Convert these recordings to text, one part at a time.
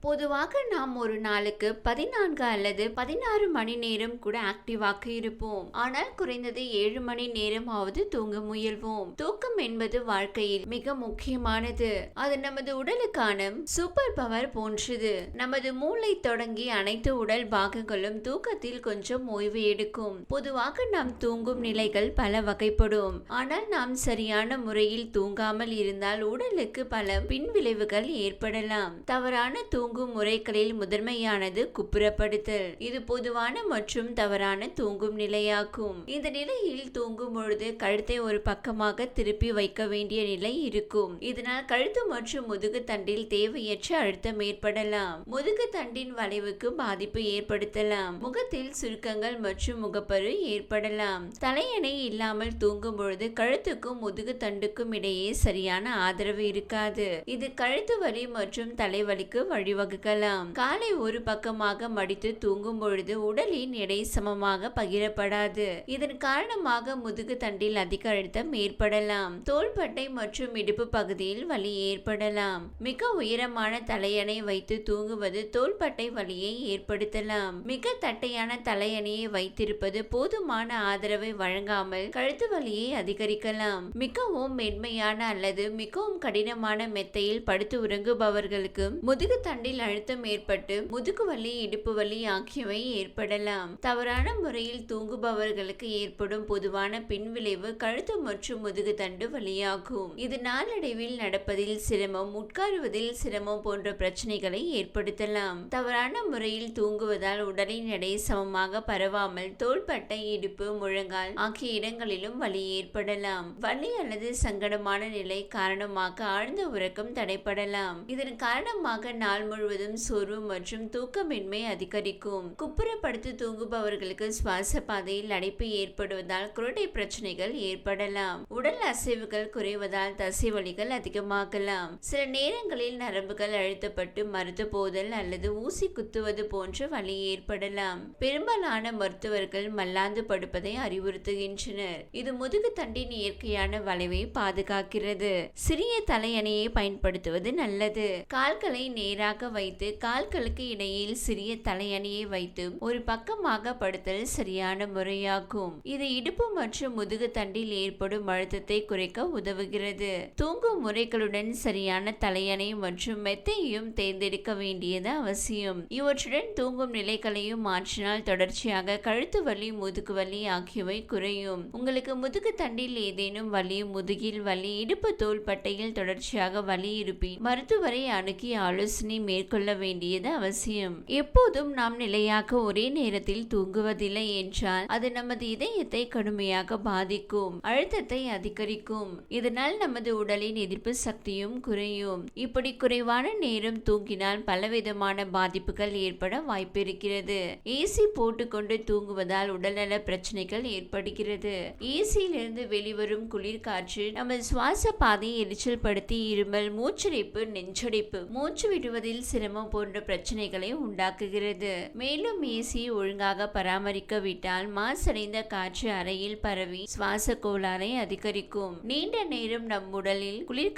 பொதுவாக நாம் ஒரு நாளுக்கு பதினான்கு அல்லது பதினாறு மணி நேரம் கூட ஆக்டிவாக இருப்போம். ஆனால் குறைந்தது ஏழு மணி நேரமாவது தூங்க முயல்வோம். தூக்கம் என்பது வாழ்க்கையில் மிக முக்கியமானது. அது நமது உடலுக்கான சூப்பர் பவர் போன்றது. நமது மூளை தொடங்கி அனைத்து உடல் பாகங்களும் தூக்கத்தில் கொஞ்சம் ஓய்வு எடுக்கும். பொதுவாக நாம் தூங்கும் நிலைகள் பல வகைப்படும். ஆனால் நாம் சரியான முறையில் தூங்காமல் இருந்தால் உடலுக்கு பல பின்விளைவுகள் ஏற்படலாம். தவறான தூங்கும் முறைகளில் முதன்மையானது குப்புறப்படுத்தல். இது பொதுவான மற்றும் தவறான தூங்கும் நிலையாகும். இந்த நிலையில் தூங்கும் பொழுது கழுத்தை ஒரு பக்கமாக திருப்பி வைக்க வேண்டிய நிலை இருக்கும். இதனால் கழுத்து மற்றும் முதுகு தண்டில் தேவையற்ற அழுத்தம் ஏற்படலாம். முதுகு தண்டின் வளைவுக்கு பாதிப்பு ஏற்படுத்தலாம். முகத்தில் சுருக்கங்கள் மற்றும் முகப்பரு ஏற்படலாம். தலையணை இல்லாமல் தூங்கும் பொழுது கழுத்துக்கும் முதுகு தண்டுக்கும் இடையே சரியான ஆதரவு இருக்காது. இது கழுத்து வலி மற்றும் தலைவலிக்கு வகுக்கலாம். காலை ஒரு பக்கமாக மடித்து தூங்கும் பொழுது உடலின் எடை சமமாக பகிரப்படாது. இதன் காரணமாக முதுகு தண்டில் அதிக அழுத்தம் ஏற்படலாம். தோள்பட்டை மற்றும் இடுப்பு பகுதியில் வலி ஏற்படலாம். மிக உயரமான தலையணை வைத்து தூங்குவது தோள்பட்டை வலியை ஏற்படுத்தலாம். மிக தட்டையான தலையணையை வைத்திருப்பது போதுமான ஆதரவை வழங்காமல் கழுத்து வலியை அதிகரிக்கலாம். மிகவும் மென்மையான அல்லது மிகவும் கடினமான மெத்தையில் படுத்து உறங்குபவர்களுக்கு முதுகு தண்டை தண்டில் அழுத்தம் ஏற்பட்டு முதுகு வலி இடுப்பு வலி ஆகியவை ஏற்படலாம். தவறான முறையில் தூங்குபவர்களுக்கு ஏற்படும் பொதுவான பின்விளைவு கழுத்து மற்றும் முதுகு தண்டு வலியாகும் இது நாளடைவில் நடப்பதில் சிரமம் உட்காருவதில் சிரமம் போன்ற பிரச்சனைகளை ஏற்படுத்தலாம். தவறான முறையில் தூங்குவதால் உடலின் எடை சமமாக பரவாமல் தோள்பட்டை இடுப்பு முழங்கால் ஆகிய இடங்களிலும் வலி ஏற்படலாம். வலி அல்லது சங்கடமான நிலை காரணமாக ஆழ்ந்த உறக்கம் தடைப்படலாம். இதன் காரணமாக நாள் முழுவதும் சோர்வு மற்றும் தூக்கமின்மை அதிகரிக்கும். குப்புறப்படுத்து தூங்குபவர்களுக்கு சுவாச பாதையில் அடைப்பு ஏற்படுவதால் குருடை பிரச்சனைகள் ஏற்படலாம். உடல் அசைவுகள் குறைவதால் தசை வலிகள் அதிகமாகலாம். சில நேரங்களில் நரம்புகள் அழுத்தப்பட்டு மருத்து போதல் அல்லது ஊசி குத்துவது போன்ற வலி ஏற்படலாம். பெரும்பாலான மருத்துவர்கள் மல்லாந்து படுப்பதை அறிவுறுத்துகின்றனர். இது முதுகு தண்டின் இயற்கையான வளைவை பாதுகாக்கிறது. சிறிய தலையணையை பயன்படுத்துவது நல்லது. கால்களை நேராக வைத்து கால்களுக்கு இடையில் சிறிய தலையணியை வைத்து ஒரு பக்கமாக படுத்தல் சரியான முறையாகும். இது இடுப்பு மற்றும் முதுகு தண்டில் ஏற்படும் அழுத்தத்தை குறைக்க உதவுகிறது. தூங்கும் முறைகளுடன் சரியான தலையணை மற்றும் மெத்தையும் தேர்ந்தெடுக்க வேண்டியது அவசியம். இவற்றுடன் தூங்கும் நிலைகளையும் மாற்றினால் தொடர்ச்சியாக கழுத்து வலி முதுகு வலி ஆகியவை குறையும். உங்களுக்கு முதுகு தண்டில் ஏதேனும் வலி முதுகில் வலி இடுப்பு தோள்பட்டையில் தொடர்ச்சியாக வலி இருப்பின் மருத்துவரை அணுகி ஆலோசனை மேற்கொள்ள வேண்டியது அவசியம். எப்போதும் நாம் நிலையாக ஒரே நேரத்தில் தூங்குவதில்லை என்றால் அது நமது இதயத்தை கடுமையாக பாதிக்கும் அழுத்தத்தை அதிகரிக்கும். இதனால் நமது உடலின் எதிர்ப்பு சக்தியும் குறையும். இப்படி குறைவான நேரம் தூங்கினால் பலவிதமான பாதிப்புகள் ஏற்பட வாய்ப்பிருக்கிறது. ஏசி போட்டுக்கொண்டு தூங்குவதால் உடல்நல பிரச்சனைகள் ஏற்படுகிறது. ஏசியிலிருந்து வெளிவரும் குளிர் காற்று நமது சுவாச பாதையை எரிச்சல் படுத்தி இருமல் மூச்சடைப்பு நெஞ்சடைப்பு மூச்சு விடுவதில் சிரமம் போன்ற பிரச்சனைகளை உண்டாக்குகிறது. மேலும் ஏசி ஒழுங்காக பராமரிக்கவிட்டால் மாசடைந்த காற்று அறையில் பரவி சுவாச கோளாறை அதிகரிக்கும். நீண்ட நேரம் நம் உடலில் குளிர்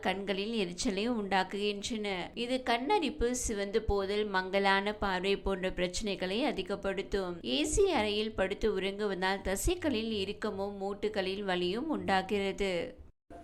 கண்களில் எரிச்சலை உண்டாக்குகின்றன. இது கண்ணரிப்பு சிவந்து போதல் மங்கலான பார்வை போன்ற பிரச்சனைகளை அதிகப்படுத்தும். ஏசி அறையில் படுத்து உறங்குவதால் தசைகளில் இறுக்கமும் மூட்டுகளில் வலியும் உண்டாகிறது.